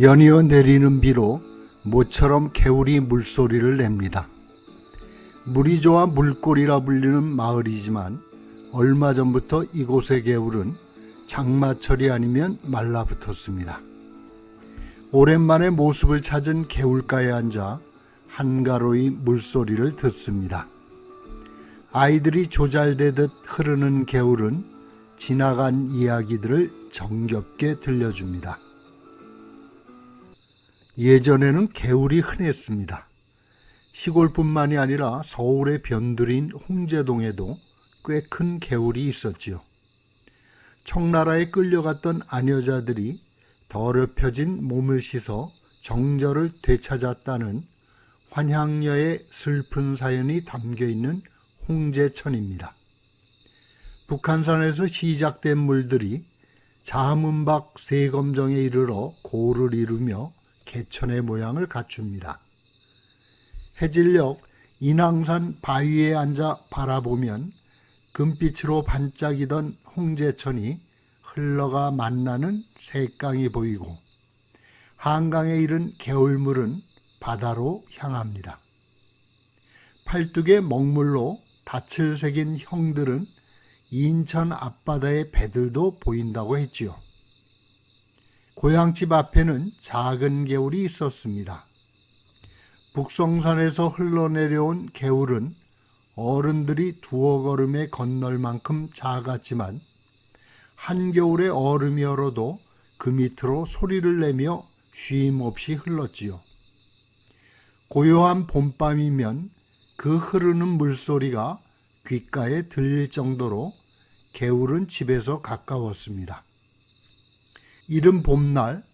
연이어 내리는 비로 모처럼 개울이 물소리를 냅니다. 물이 좋아 물골이라 불리는 마을이지만 얼마 전부터 이곳의 개울은 장마철이 아니면 말라붙었습니다. 오랜만에 모습을 찾은 개울가에 앉아 한가로이 물소리를 듣습니다. 아이들이 조잘대듯 흐르는 개울은 지나간 이야기들을 정겹게 들려줍니다. 예전에는 개울이 흔했습니다. 시골뿐만이 아니라 서울의 변두리인 홍제동에도 꽤 큰 개울이 있었지요. 청나라에 끌려갔던 아녀자들이 더럽혀진 몸을 씻어 정절을 되찾았다는 환향녀의 슬픈 사연이 담겨 있는 홍제천입니다. 북한산에서 시작된 물들이 자문박 세검정에 이르러 고를 이루며 개천의 모양을 갖춥니다. 해질녘 인왕산 바위에 앉아 바라보면 금빛으로 반짝이던 홍제천이 흘러가 만나는 새강이 보이고 한강에 이른 개울물은 바다로 향합니다. 팔뚝에 먹물로 닻을 새긴 형들은 인천 앞바다의 배들도 보인다고 했지요. 고향집 앞에는 작은 개울이 있었습니다. 북성산에서 흘러내려온 개울은 어른들이 두어 걸음에 건널 만큼 작았지만 한겨울에 얼음이 얼어도 그 밑으로 소리를 내며 쉼 없이 흘렀지요. 고요한 봄밤이면 그 흐르는 물소리가 귓가에 들릴 정도로 개울은 집에서 가까웠습니다. 이른 봄날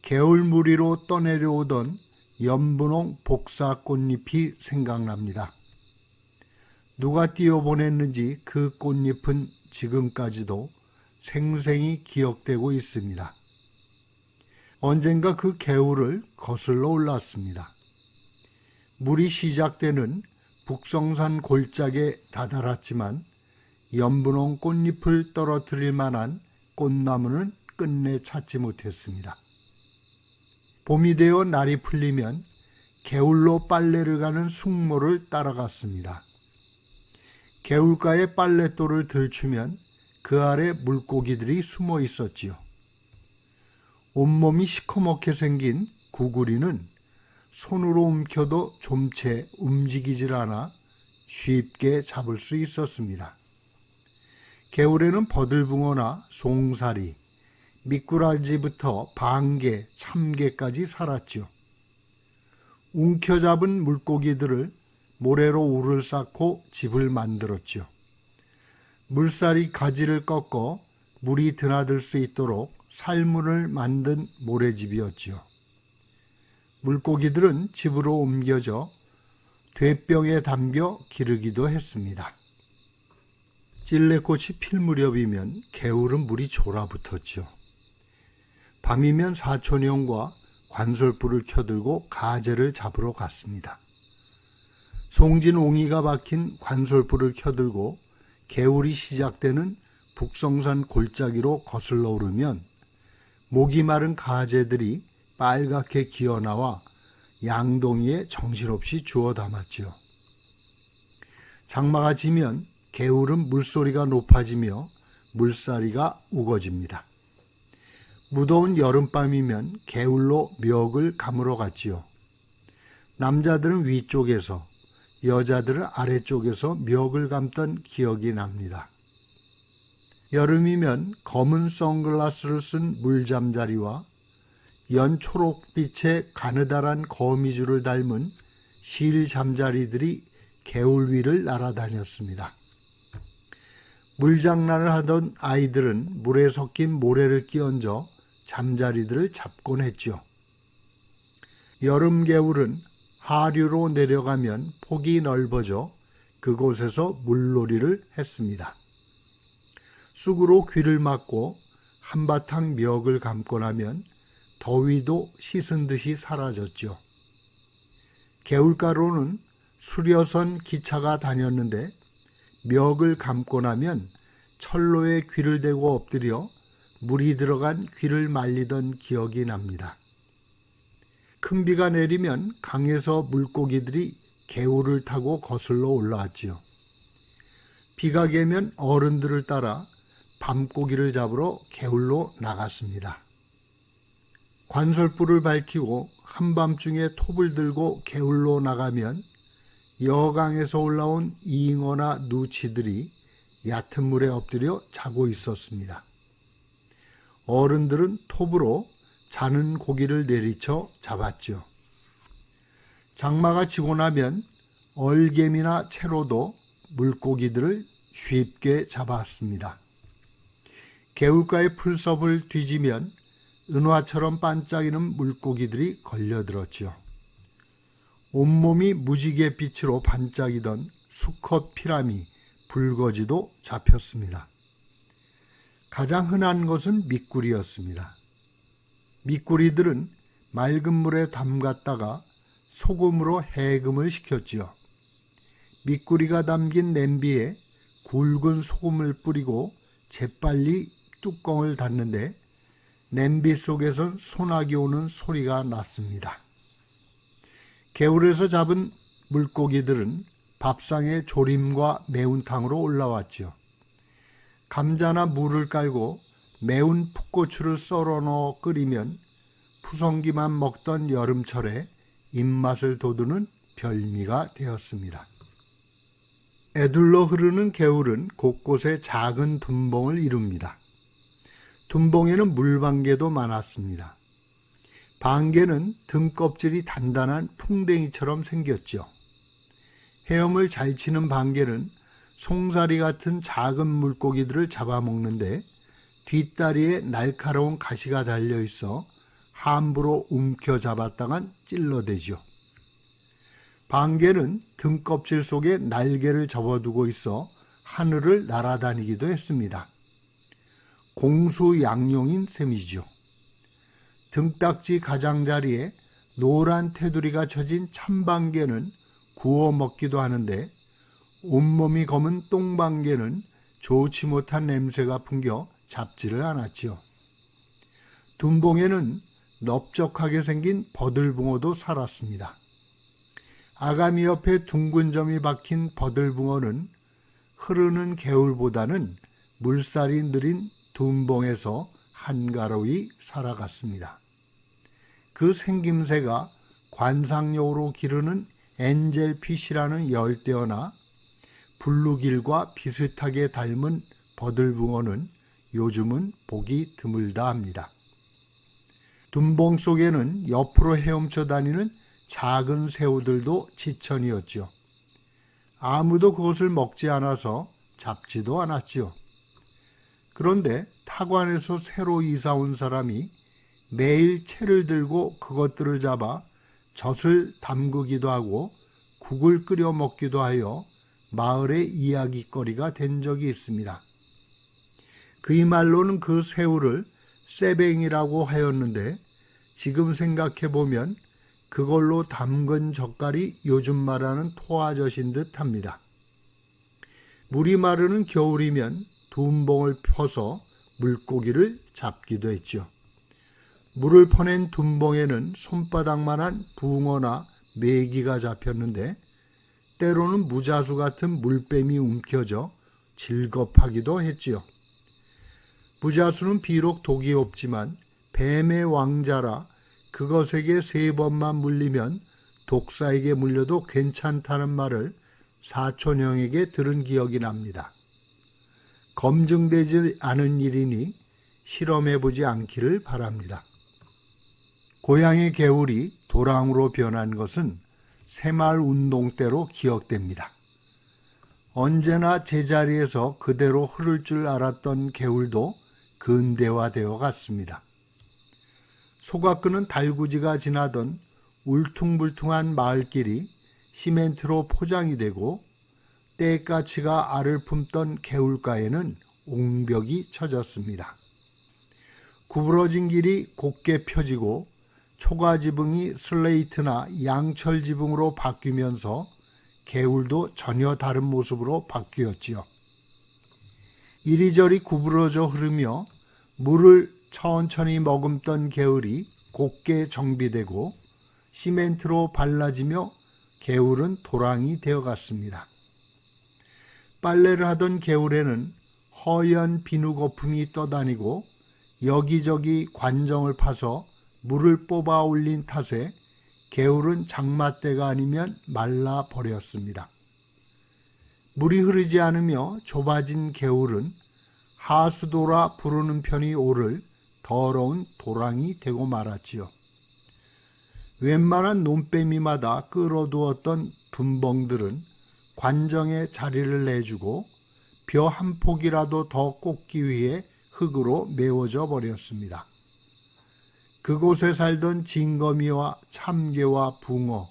개울무리로 떠내려오던 연분홍 복사 꽃잎이 생각납니다. 누가 띄워보냈는지 그 꽃잎은 지금까지도 생생히 기억되고 있습니다. 언젠가 그 개울을 거슬러 올랐습니다. 물이 시작되는 북성산 골짜기에 다다랐지만 연분홍 꽃잎을 떨어뜨릴 만한 꽃나무는 끝내 찾지 못했습니다. 봄이 되어 날이 풀리면 개울로 빨래를 가는 숙모를 따라갔습니다. 개울가에 빨랫돌을 들추면 그 아래 물고기들이 숨어 있었지요. 온몸이 시커멓게 생긴 구구리는 손으로 움켜도 좀 채 움직이질 않아 쉽게 잡을 수 있었습니다. 개울에는 버들붕어나 송사리, 미꾸라지부터 방개, 참개까지 살았지요. 움켜잡은 물고기들을 모래로 울을 쌓고 집을 만들었지요. 물살이 가지를 꺾어 물이 드나들 수 있도록 살문을 만든 모래집이었지요. 물고기들은 집으로 옮겨져 되병에 담겨 기르기도 했습니다. 찔레꽃이 필 무렵이면 개울은 물이 졸아붙었죠. 밤이면 사촌형과 관솔불을 켜들고 가재를 잡으러 갔습니다. 송진 옹이가 박힌 관솔불을 켜들고 개울이 시작되는 북성산 골짜기로 거슬러 오르면 목이 마른 가재들이 빨갛게 기어나와 양동이에 정신없이 주워 담았지요. 장마가 지면 개울은 물소리가 높아지며 물살이가 우거집니다. 무더운 여름밤이면 개울로 멱을 감으러 갔지요. 남자들은 위쪽에서 여자들은 아래쪽에서 멱을 감던 기억이 납니다. 여름이면 검은 선글라스를 쓴 물잠자리와 연 초록빛의 가느다란 거미줄을 닮은 실 잠자리들이 개울 위를 날아다녔습니다. 물장난을 하던 아이들은 물에 섞인 모래를 끼얹어 잠자리들을 잡곤 했지요. 여름 개울은 하류로 내려가면 폭이 넓어져 그곳에서 물놀이를 했습니다. 쑥으로 귀를 막고 한바탕 멱을 감고 나면 더위도 씻은 듯이 사라졌죠. 개울가로는 수려선 기차가 다녔는데 멱을 감고 나면 철로에 귀를 대고 엎드려 물이 들어간 귀를 말리던 기억이 납니다. 큰 비가 내리면 강에서 물고기들이 개울을 타고 거슬러 올라왔지요. 비가 개면 어른들을 따라 밤고기를 잡으러 개울로 나갔습니다. 관설불을 밝히고 한밤중에 톱을 들고 개울로 나가면 여강에서 올라온 잉어나 누치들이 얕은 물에 엎드려 자고 있었습니다. 어른들은 톱으로 자는 고기를 내리쳐 잡았죠. 장마가 지고 나면 얼개미나 채로도 물고기들을 쉽게 잡았습니다. 개울가의 풀섭을 뒤지면 은화처럼 반짝이는 물고기들이 걸려들었지요. 온몸이 무지개 빛으로 반짝이던 수컷 피라미, 불거지도 잡혔습니다. 가장 흔한 것은 미꾸리였습니다. 미꾸리들은 맑은 물에 담갔다가 소금으로 해금을 시켰지요. 미꾸리가 담긴 냄비에 굵은 소금을 뿌리고 재빨리 뚜껑을 닫는데 냄비 속에선 소나기 오는 소리가 났습니다. 개울에서 잡은 물고기들은 밥상에 조림과 매운탕으로 올라왔지요. 감자나 물을 깔고 매운 풋고추를 썰어 넣어 끓이면 푸성기만 먹던 여름철에 입맛을 돋우는 별미가 되었습니다. 애둘러 흐르는 개울은 곳곳에 작은 둔봉을 이룹니다. 둔봉에는 물방개도 많았습니다. 방개는 등껍질이 단단한 풍뎅이처럼 생겼죠. 헤엄을 잘 치는 방개는 송사리 같은 작은 물고기들을 잡아먹는데 뒷다리에 날카로운 가시가 달려 있어 함부로 움켜 잡았다간 찔러대죠. 방개는 등껍질 속에 날개를 접어두고 있어 하늘을 날아다니기도 했습니다. 공수 양용인 셈이죠. 등딱지 가장자리에 노란 테두리가 쳐진 참방개는 구워 먹기도 하는데 온몸이 검은 똥방개는 좋지 못한 냄새가 풍겨 잡지를 않았지요. 둔봉에는 넓적하게 생긴 버들붕어도 살았습니다. 아가미 옆에 둥근 점이 박힌 버들붕어는 흐르는 개울보다는 물살이 느린 둔봉에서 한가로이 살아갔습니다. 그 생김새가 관상용으로 기르는 엔젤핏이라는 열대어나 블루길과 비슷하게 닮은 버들붕어는 요즘은 보기 드물다 합니다. 둔봉 속에는 옆으로 헤엄쳐 다니는 작은 새우들도 지천이었죠. 아무도 그것을 먹지 않아서 잡지도 않았지요. 그런데 타관에서 새로 이사 온 사람이 매일 채를 들고 그것들을 잡아 젖을 담그기도 하고 국을 끓여 먹기도 하여 마을의 이야기거리가 된 적이 있습니다. 그의 말로는 그 새우를 쇠뱅이라고 하였는데 지금 생각해 보면 그걸로 담근 젓갈이 요즘 말하는 토아젓인 듯 합니다. 물이 마르는 겨울이면 둔봉을 펴서 물고기를 잡기도 했죠. 물을 퍼낸 둔봉에는 손바닥만한 붕어나 메기가 잡혔는데 때로는 무자수 같은 물뱀이 움켜져 질겁하기도 했지요. 무자수는 비록 독이 없지만 뱀의 왕자라 그것에게 세 번만 물리면 독사에게 물려도 괜찮다는 말을 사촌형에게 들은 기억이 납니다. 검증되지 않은 일이니 실험해 보지 않기를 바랍니다. 고향의 개울이 도랑으로 변한 것은 새마을 운동 때로 기억됩니다. 언제나 제자리에서 그대로 흐를 줄 알았던 개울도 근대화되어 갔습니다. 소가 끄는 달구지가 지나던 울퉁불퉁한 마을길이 시멘트로 포장이 되고 떼까치가 알을 품던 개울가에는 옹벽이 쳐졌습니다. 구부러진 길이 곱게 펴지고 초가 지붕이 슬레이트나 양철 지붕으로 바뀌면서 개울도 전혀 다른 모습으로 바뀌었지요. 이리저리 구부러져 흐르며 물을 천천히 머금던 개울이 곱게 정비되고 시멘트로 발라지며 개울은 도랑이 되어갔습니다. 빨래를 하던 개울에는 허연 비누 거품이 떠다니고 여기저기 관정을 파서 물을 뽑아 올린 탓에 개울은 장마때가 아니면 말라 버렸습니다. 물이 흐르지 않으며 좁아진 개울은 하수도라 부르는 편이 옳을 더러운 도랑이 되고 말았지요. 웬만한 논빼미마다 끌어두었던 둔벙들은 관정에 자리를 내주고 벼 한 폭이라도 더 꽂기 위해 흙으로 메워져 버렸습니다. 그곳에 살던 징거미와 참개와 붕어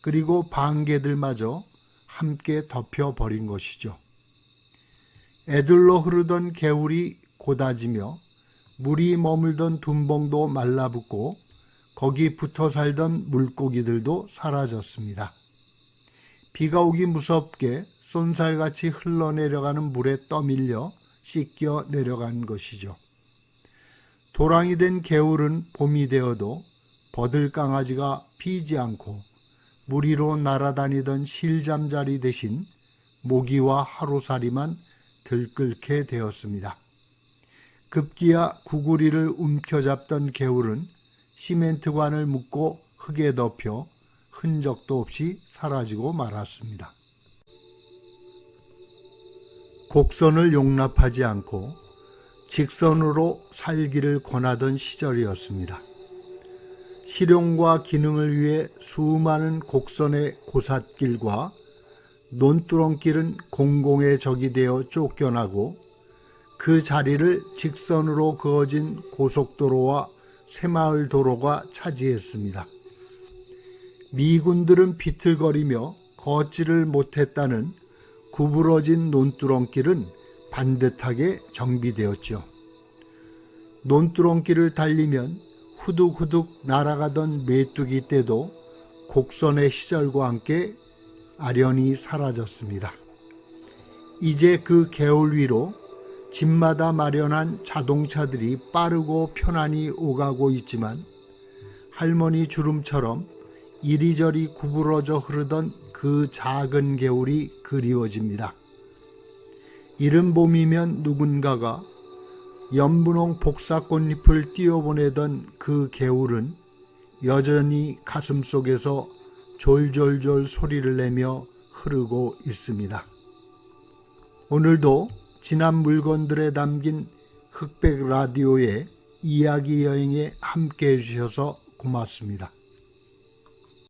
그리고 방개들마저 함께 덮여 버린 것이죠. 애들로 흐르던 개울이 고다지며 물이 머물던 둔벙도 말라붙고 거기 붙어 살던 물고기들도 사라졌습니다. 비가 오기 무섭게 쏜살같이 흘러내려가는 물에 떠밀려 씻겨 내려간 것이죠. 도랑이 된 개울은 봄이 되어도 버들강아지가 피지 않고 물 위로 날아다니던 실잠자리 대신 모기와 하루살이만 들끓게 되었습니다. 급기야 구구리를 움켜잡던 개울은 시멘트관을 묶고 흙에 덮여 흔적도 없이 사라지고 말았습니다. 곡선을 용납하지 않고 직선으로 살기를 권하던 시절이었습니다. 실용과 기능을 위해 수많은 곡선의 고삿길과 논두렁길은 공공의 적이 되어 쫓겨나고 그 자리를 직선으로 그어진 고속도로와 새마을 도로가 차지했습니다. 미군들은 비틀거리며 걷지를 못했다는 구부러진 논두렁길은 반듯하게 정비되었죠. 논두렁길을 달리면 후둑후둑 날아가던 메뚜기 떼도 곡선의 시절과 함께 아련히 사라졌습니다. 이제 그 개울 위로 집마다 마련한 자동차들이 빠르고 편안히 오가고 있지만 할머니 주름처럼 이리저리 구부러져 흐르던 그 작은 개울이 그리워집니다. 이른 봄이면 누군가가 연분홍 복사꽃잎을 띄워보내던 그 개울은 여전히 가슴 속에서 졸졸졸 소리를 내며 흐르고 있습니다. 오늘도 지난 물건들에 담긴 흑백 라디오의 이야기 여행에 함께 해주셔서 고맙습니다.